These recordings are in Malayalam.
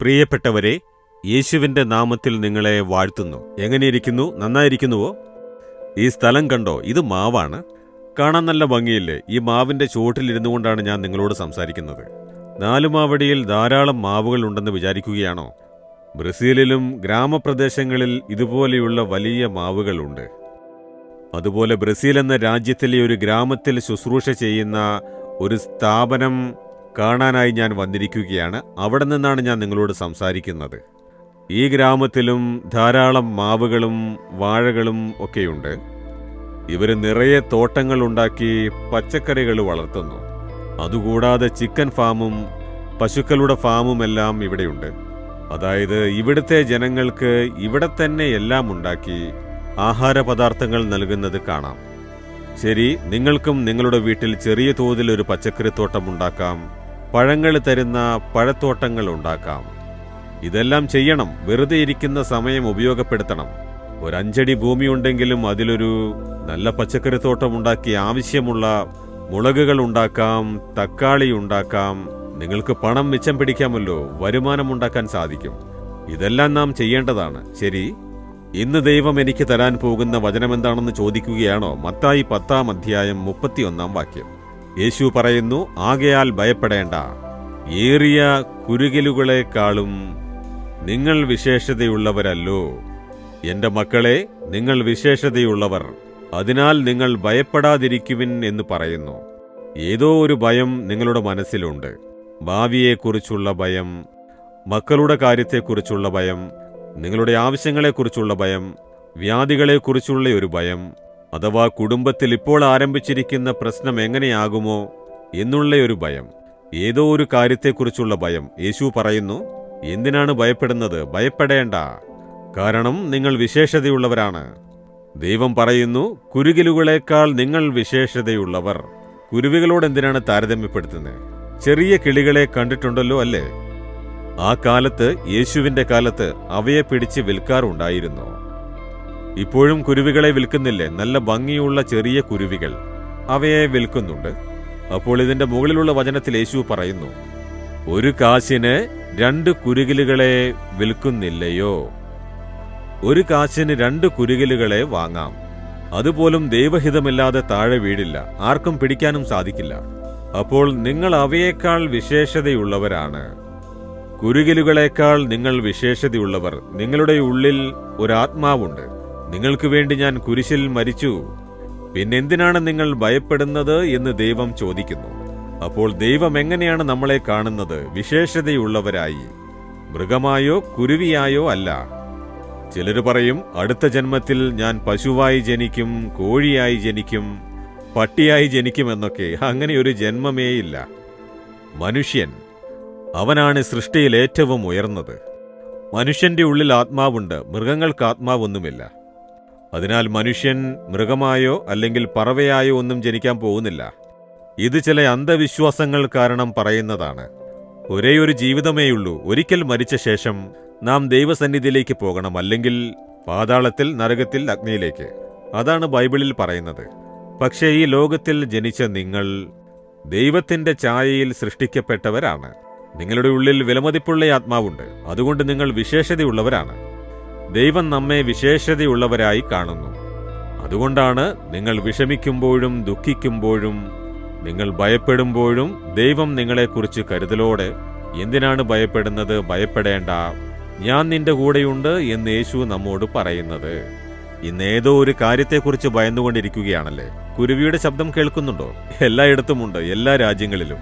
പ്രിയപ്പെട്ടവരെ യേശുവിന്റെ നാമത്തിൽ നിങ്ങളെ വാഴ്ത്തുന്നു. എങ്ങനെയിരിക്കുന്നു? നന്നായിരിക്കുന്നുവോ? ഈ സ്ഥലം കണ്ടോ? ഇത് മാവാണ്. കാണാൻ നല്ല ഭംഗിയില്ലേ? ഈ മാവിന്റെ ചുവട്ടിലിരുന്നു കൊണ്ടാണ് ഞാൻ നിങ്ങളോട് സംസാരിക്കുന്നത്. നാലുമാവടിയിൽ ധാരാളം മാവുകൾ ഉണ്ടെന്ന് വിചാരിക്കുകയാണോ? ബ്രസീലിലും ഗ്രാമപ്രദേശങ്ങളിൽ ഇതുപോലെയുള്ള വലിയ മാവുകളുണ്ട്. അതുപോലെ ബ്രസീൽ എന്ന രാജ്യത്തിലെ ഒരു ഗ്രാമത്തിൽ ശുശ്രൂഷ ചെയ്യുന്ന ഒരു സ്ഥാപനം കാണാനായി ഞാൻ വന്നിരിക്കുകയാണ്. അവിടെ നിന്നാണ് ഞാൻ നിങ്ങളോട് സംസാരിക്കുന്നത്. ഈ ഗ്രാമത്തിലും ധാരാളം മാവുകളും വാഴകളും ഒക്കെയുണ്ട്. ഇവർ നിറയെ തോട്ടങ്ങൾ ഉണ്ടാക്കി പച്ചക്കറികൾ വളർത്തുന്നു. അതുകൂടാതെ ചിക്കൻ ഫാമും പശുക്കളുടെ ഫാമും എല്ലാം ഇവിടെയുണ്ട്. അതായത് ഇവിടുത്തെ ജനങ്ങൾക്ക് ഇവിടെ തന്നെ എല്ലാം ഉണ്ടാക്കി ആഹാര പദാർത്ഥങ്ങൾ നൽകുന്നത് കാണാം. ശരി നിങ്ങൾക്കും നിങ്ങളുടെ വീട്ടിൽ ചെറിയ തോതിൽ ഒരു പച്ചക്കറിത്തോട്ടം ഉണ്ടാക്കാം. പഴങ്ങൾ തരുന്ന പഴത്തോട്ടങ്ങൾ ഉണ്ടാക്കാം. ഇതെല്ലാം ചെയ്യണം. വെറുതെ ഇരിക്കുന്ന സമയം ഉപയോഗപ്പെടുത്തണം. ഒരു അഞ്ചടി ഭൂമി ഉണ്ടെങ്കിലും അതിലൊരു നല്ല പച്ചക്കറിത്തോട്ടം ഉണ്ടാക്കി ആവശ്യമുള്ള മുളകുകൾ ഉണ്ടാക്കാം തക്കാളി ഉണ്ടാക്കാം. നിങ്ങൾക്ക് പണം മിച്ചം പിടിക്കാമല്ലോ. വരുമാനം ഉണ്ടാക്കാൻ സാധിക്കും. ഇതെല്ലാം നാം ചെയ്യേണ്ടതാണ്. ശരി? ഇന്ന് ദൈവം എനിക്ക് തരാൻ പോകുന്ന വചനമെന്താണെന്ന് ചോദിക്കുകയാണോ? മത്തായി പത്താം അധ്യായം മുപ്പത്തിയൊന്നാം വാക്യം. യേശു പറയുന്നു ആകയാൽ ഭയപ്പെടേണ്ട. ഏറിയ കുരുകിലുകളെക്കാളും നിങ്ങൾ വിശേഷതയുള്ളവരല്ലോ. എന്റെ മക്കളെ നിങ്ങൾ വിശേഷതയുള്ളവർ. അതിനാൽ നിങ്ങൾ ഭയപ്പെടാതിരിക്കുവിൻ എന്ന് പറയുന്നു. ഏതോ ഒരു ഭയം നിങ്ങളുടെ മനസ്സിലുണ്ട്. ഭാവിയെക്കുറിച്ചുള്ള ഭയം മക്കളുടെ കാര്യത്തെക്കുറിച്ചുള്ള ഭയം നിങ്ങളുടെ ആവശ്യങ്ങളെക്കുറിച്ചുള്ള ഭയം വ്യാധികളെക്കുറിച്ചുള്ള ഒരു ഭയം അഥവാ കുടുംബത്തിൽ ഇപ്പോൾ ആരംഭിച്ചിരിക്കുന്ന പ്രശ്നം എങ്ങനെയാകുമോ എന്നുള്ള ഒരു ഭയം. ഏതോ ഒരു കാര്യത്തെക്കുറിച്ചുള്ള ഭയം. യേശു പറയുന്നു എന്തിനാണ് ഭയപ്പെടുന്നത്? ഭയപ്പെടേണ്ട. കാരണം നിങ്ങൾ വിശേഷതയുള്ളവരാണ്. ദൈവം പറയുന്നു കുരുകിലുകളേക്കാൾ നിങ്ങൾ വിശേഷതയുള്ളവർ. കുരുവികളോട് എന്തിനാണ് താരതമ്യപ്പെടുത്തുന്നത്? ചെറിയ കിളികളെ കണ്ടിട്ടുണ്ടല്ലോ അല്ലേ? ആ കാലത്ത് യേശുവിന്റെ കാലത്ത് അവയെ പിടിച്ച് വിൽക്കാറുണ്ടായിരുന്നു. ഇപ്പോഴും കുരുവികളെ വിൽക്കുന്നില്ലേ? നല്ല ഭംഗിയുള്ള ചെറിയ കുരുവികൾ. അവയെ വിൽക്കുന്നുണ്ട്. അപ്പോൾ ഇതിന്റെ മുകളിലുള്ള വചനത്തിൽ യേശു പറയുന്നു ഒരു കാശിന് രണ്ട് കുരുകിലുകളെ വിൽക്കുന്നില്ലയോ? ഒരു കാശിന് രണ്ട് കുരുകിലുകളെ വാങ്ങാം. അതുപോലും ദൈവഹിതമില്ലാതെ താഴെ വീടില്ല. ആർക്കും പിടിക്കാനും സാധിക്കില്ല. അപ്പോൾ നിങ്ങൾ അവയേക്കാൾ വിശേഷതയുള്ളവരാണ്. കുരുകിലുകളേക്കാൾ നിങ്ങൾ വിശേഷതയുള്ളവർ. നിങ്ങളുടെ ഉള്ളിൽ ഒരാത്മാവുണ്ട്. നിങ്ങൾക്ക് വേണ്ടി ഞാൻ കുരിശിൽ മരിച്ചു. പിന്നെന്തിനാണ് നിങ്ങൾ ഭയപ്പെടുന്നത് എന്ന് ദൈവം ചോദിക്കുന്നു. അപ്പോൾ ദൈവം എങ്ങനെയാണ് നമ്മളെ കാണുന്നത്? വിശേഷതയുള്ളവരായി. മൃഗമായോ കുരുവിയായോ അല്ല. ചിലർ പറയും അടുത്ത ജന്മത്തിൽ ഞാൻ പശുവായി ജനിക്കും കോഴിയായി ജനിക്കും പട്ടിയായി ജനിക്കുമെന്നൊക്കെ അങ്ങനെ ഒരു ജന്മമേയില്ല മനുഷ്യൻ. അവനാണ് സൃഷ്ടിയിൽ ഏറ്റവും ഉയർന്നത്. മനുഷ്യന്റെ ഉള്ളിൽ ആത്മാവുണ്ട്. മൃഗങ്ങൾക്ക് ആത്മാവൊന്നുമില്ല. അതിനാൽ മനുഷ്യൻ മൃഗമായോ അല്ലെങ്കിൽ പറവയായോ ഒന്നും ജനിക്കാൻ പോകുന്നില്ല. ഇത് ചില അന്ധവിശ്വാസങ്ങൾ കാരണം പറയുന്നതാണ്. ഒരേയൊരു ഒരു ജീവിതമേയുള്ളൂ. ഒരിക്കൽ മരിച്ച ശേഷം നാം ദൈവസന്നിധിയിലേക്ക് പോകണം അല്ലെങ്കിൽ പാതാളത്തിൽ നരകത്തിൽ അഗ്നിയിലേക്ക്. അതാണ് ബൈബിളിൽ പറയുന്നത്. പക്ഷേ ഈ ലോകത്തിൽ ജനിച്ച നിങ്ങൾ ദൈവത്തിന്റെ ഛായയിൽ സൃഷ്ടിക്കപ്പെട്ടവരാണ്. നിങ്ങളുടെ ഉള്ളിൽ വിലമതിപ്പുള്ള ആത്മാവുണ്ട്. അതുകൊണ്ട് നിങ്ങൾ വിശേഷതയുള്ളവരാണ്. ദൈവം നമ്മെ വിശേഷതയുള്ളവരായി കാണുന്നു. അതുകൊണ്ടാണ് നിങ്ങൾ വിഷമിക്കുമ്പോഴും ദുഃഖിക്കുമ്പോഴും നിങ്ങൾ ഭയപ്പെടുമ്പോഴും ദൈവം നിങ്ങളെക്കുറിച്ച് കരുതലോടെ എന്തിനാണ് ഭയപ്പെടുന്നത് ഭയപ്പെടേണ്ട? ഞാൻ നിന്റെ കൂടെയുണ്ട് എന്ന് യേശു നമ്മോട് പറയുന്നത്. ഇന്ന് ഏതോ ഒരു കാര്യത്തെക്കുറിച്ച് ഭയന്നുകൊണ്ടിരിക്കുകയാണല്ലേ? കുരുവിയുടെ ശബ്ദം കേൾക്കുന്നുണ്ടോ? എല്ലായിടത്തുമുണ്ട് എല്ലാ രാജ്യങ്ങളിലും.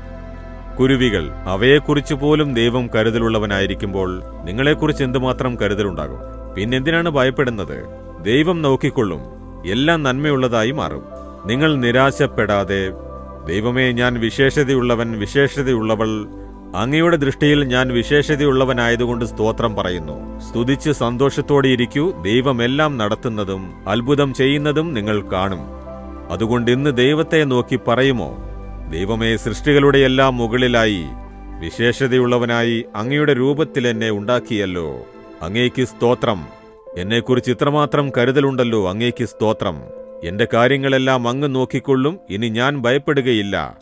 കുരുവികൾ അവയെക്കുറിച്ച് പോലും ദൈവം കരുതലുള്ളവനായിരിക്കുമ്പോൾ നിങ്ങളെക്കുറിച്ച് എന്തുമാത്രം കരുതലുണ്ടാകും? പിന്നെന്തിനാണ് ഭയപ്പെടുന്നത്? ദൈവം നോക്കിക്കൊള്ളും. എല്ലാം നന്മയുള്ളതായി മാറും. നിങ്ങൾ നിരാശപ്പെടാതെ ദൈവമേ ഞാൻ വിശേഷതയുള്ളവൻ വിശേഷതയുള്ളവൾ. അങ്ങയുടെ ദൃഷ്ടിയിൽ ഞാൻ വിശേഷതയുള്ളവനായതുകൊണ്ട് സ്തോത്രം പറയുന്നു. സ്തുതിച്ച് സന്തോഷത്തോടെ ഇരിക്കൂ. ദൈവമെല്ലാം നടത്തുന്നതും അത്ഭുതം ചെയ്യുന്നതും നിങ്ങൾ കാണും. അതുകൊണ്ട് ഇന്ന് ദൈവത്തെ നോക്കി പറയുമോ? ദൈവമേ സൃഷ്ടികളുടെ എല്ലാം മുകളിലായി വിശേഷതയുള്ളവനായി അങ്ങയുടെ രൂപത്തിൽ എന്നെ ഉണ്ടാക്കിയല്ലോ. അങ്ങേക്ക് സ്തോത്രം. എന്നെക്കുറിച്ച് ഇത്രമാത്രം കരുതലുണ്ടല്ലോ അങ്ങേക്ക് സ്തോത്രം. എന്റെ കാര്യങ്ങളെല്ലാം അങ്ങ് നോക്കിക്കൊള്ളും ഇനി ഞാൻ ഭയപ്പെടുകയില്ല.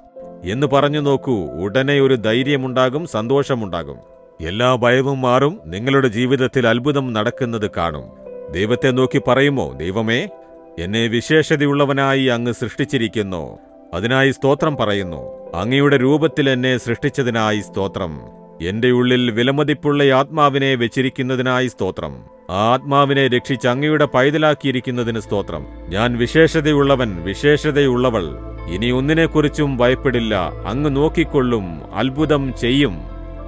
എന്ന് പറഞ്ഞു നോക്കൂ ഉടനെ ഒരു ധൈര്യമുണ്ടാകും സന്തോഷമുണ്ടാകും. എല്ലാ ഭയവും മാറും നിങ്ങളുടെ ജീവിതത്തിൽ അത്ഭുതം നടക്കുന്നത് കാണും. ദൈവത്തെ നോക്കി പറയുമോ ദൈവമേ? എന്നെ വിശേഷതയുള്ളവനായി അങ്ങ് സൃഷ്ടിച്ചിരിക്കുന്നു. അതിനായി സ്തോത്രം പറയുന്നു. അങ്ങയുടെ രൂപത്തിൽ എന്നെ സൃഷ്ടിച്ചതിനായി സ്തോത്രം. എന്റെ ഉള്ളിൽ വിലമതിപ്പുള്ള ആത്മാവിനെ വെച്ചിരിക്കുന്നതിനായി സ്തോത്രം. ആത്മാവിനെ രക്ഷിച്ച് അങ്ങയുടെ പൈതലാക്കിയിരിക്കുന്നതിന് സ്തോത്രം. ഞാൻ വിശേഷതയുള്ളവൻ വിശേഷതയുള്ളവൾ. ഇനി ഒന്നിനെക്കുറിച്ചും ഭയപ്പെടില്ല. അങ്ങ് നോക്കിക്കൊള്ളും അത്ഭുതം ചെയ്യും.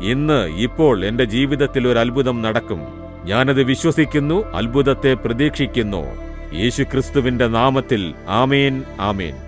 ഇന്ന് ഇപ്പോൾ എന്റെ ജീവിതത്തിൽ ഒരു അത്ഭുതം നടക്കും. ഞാനത് വിശ്വസിക്കുന്നു അത്ഭുതത്തെ പ്രതീക്ഷിക്കുന്നു. യേശുക്രിസ്തുവിന്റെ നാമത്തിൽ amen amen.